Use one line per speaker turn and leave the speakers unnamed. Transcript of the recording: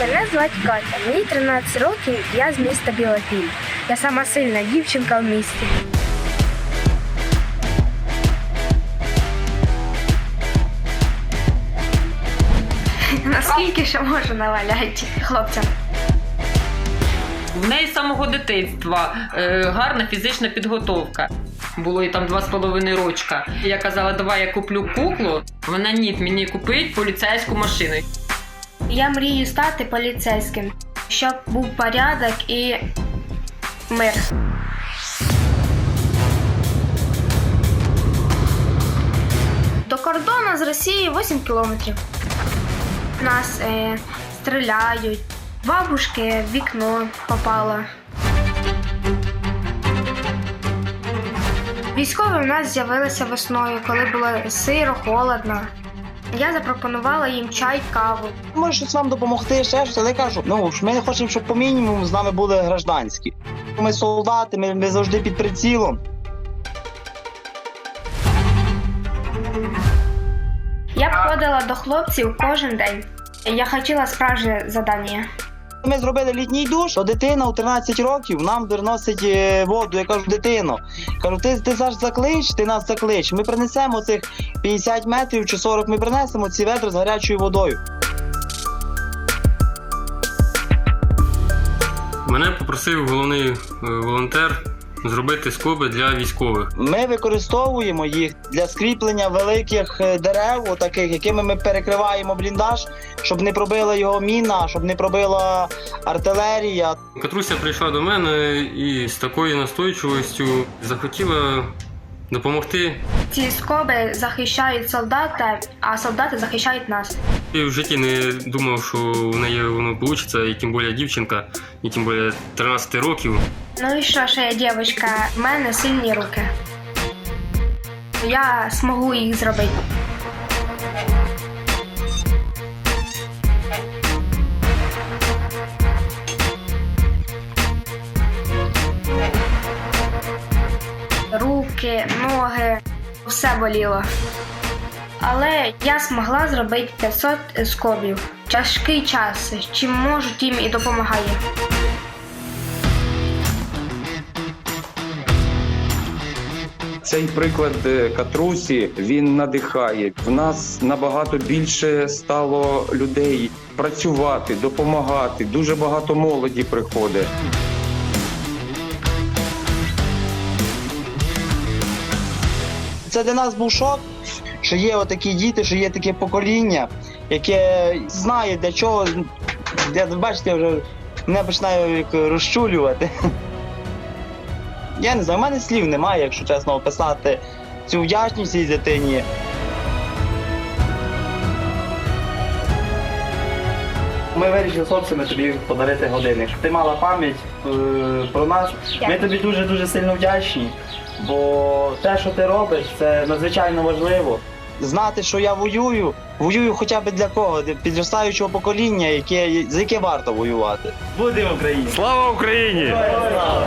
Мене звати Катя, мені 13 років, я з міста Білопіль. Я сама сильна дівчинка в місті. Наскільки ще можу наваляти хлопцям?
В неї з самого дитинства е, гарна фізична підготовка. Було їй там два з половиною рочка. Я казала, давай я куплю куклу. Вона ні, мені купить поліцейську машину.
Я мрію стати поліцейським, щоб був порядок і мир. До кордону з Росією 8 кілометрів. Нас е, стріляють. Бабушки в вікно попала. Військові в нас з'явилися весною, коли було сиро, холодно. Я запропонувала їм чай, каву.
Може щось вам допомогти, ще щось, але я кажу, ну ж ми не хочемо, щоб по мінімуму з нами були гражданські. Ми солдати, ми, ми завжди під прицілом.
Я б ходила до хлопців кожен день. Я хотіла справжнє завдання.
Ми зробили літній душ, то дитина у 13 років нам приносить е, воду. Я кажу, дитино, кажу, ти, ти зараз заклич, ти нас заклич. Ми принесемо цих 50 метрів чи 40, ми принесемо ці ведра з гарячою водою.
Мене попросив головний е, волонтер зробити скоби для військових.
Ми використовуємо їх для скріплення великих е, дерев, отаких, якими ми перекриваємо бліндаж, щоб не пробила його міна, щоб не пробила артилерія.
Катруся прийшла до мене і з такою настойчивістю захотіла допомогти.
Ці скоби захищають солдата, а солдати захищають нас.
І в житті не думав, що в неї воно вийде, і тим більше дівчинка, і тим більше 13 років.
Ну і що ж я дівчинка, в мене сильні руки. Я змогу їх зробити. Руки, ноги, все боліло. Але я змогла зробити 500 скобів. Тяжкий час. Чим можу, тим і допомагаю.
Цей приклад е, Катрусі він надихає. В нас набагато більше стало людей працювати, допомагати. Дуже багато молоді приходить.
Це для нас був шок, що є отакі діти, що є таке покоління, яке знає для чого. Я, бачите, вже мене починаю як розчулювати. Я не знаю, в мене слів немає, якщо чесно описати цю вдячність цій дитині. Ми вирішили з хлопцями тобі подарити годинник. Ти мала пам'ять е, про нас. Ми тобі дуже-дуже сильно вдячні, бо те, що ти робиш, це надзвичайно важливо. Знати, що я воюю, воюю хоча б для кого? Для підростаючого покоління, яке, за яке варто воювати. Будемо Україні!
Слава Україні!
Слава!